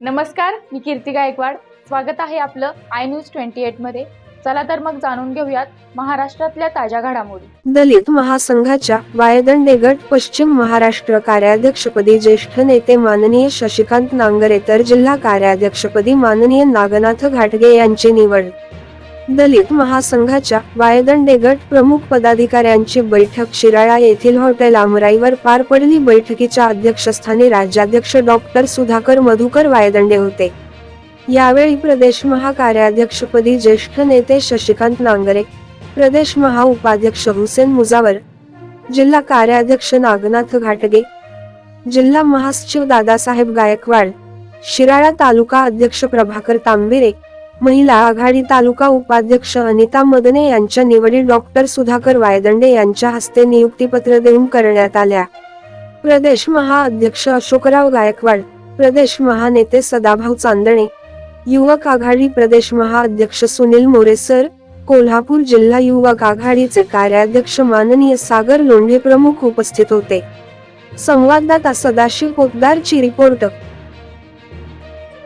नमस्कार मी कीर्ती गायकवाड. स्वागत आहे आपलं आय न्यूज ट्वेंटी एटमध्ये. चला तर मग जाणून घेऊयात महाराष्ट्रातल्या ताज्या घडामोडी. दलित महासंघाच्या वायदंडे गट पश्चिम महाराष्ट्र कार्याध्यक्षपदी ज्येष्ठ नेते माननीय शशिकांत नांगरे तर जिल्हा कार्याध्यक्षपदी माननीय नागनाथ घाटगे यांची निवड. दलित महासंघाच्या वायदंडे गट प्रमुख पदाधिकाऱ्यांची बैठक शिराळा येथील हॉटेल आमराईवर पार पडली. बैठकीच्या अध्यक्षस्थानी राज्याध्यक्ष डॉक्टर सुधाकर मधुकर वायदंडे होते. यावेळी प्रदेश महाकार्याध्यक्षपदी ज्येष्ठ नेते शशिकांत नांगरे प्रदेश महाउपाध्यक्ष हुसेन मुजावर जिल्हा कार्याध्यक्ष नागनाथ घाटगे जिल्हा महासचिव दादासाहेब गायकवाड शिराळा तालुका अध्यक्ष प्रभाकर तांबिरे महिला आघाडी तालुका उपाध्यक्ष अनिता मदने यांच्या निवडी डॉक्टर सुधाकर वायदंडे यांच्या हस्ते नियुक्तीपत्र देऊन करण्यात आल्या. प्रदेश महाअध्यक्ष अशोकराव गायकवाड प्रदेश महानेते सदाभाऊ चांदणे युवक आघाडी प्रदेश महाअध्यक्ष सुनील मोरेसर कोल्हापूर जिल्हा युवक आघाडीचे कार्याध्यक्ष माननीय सागर लोंढे प्रमुख उपस्थित होते. संवाददाता सदाशिव पोतदारची रिपोर्ट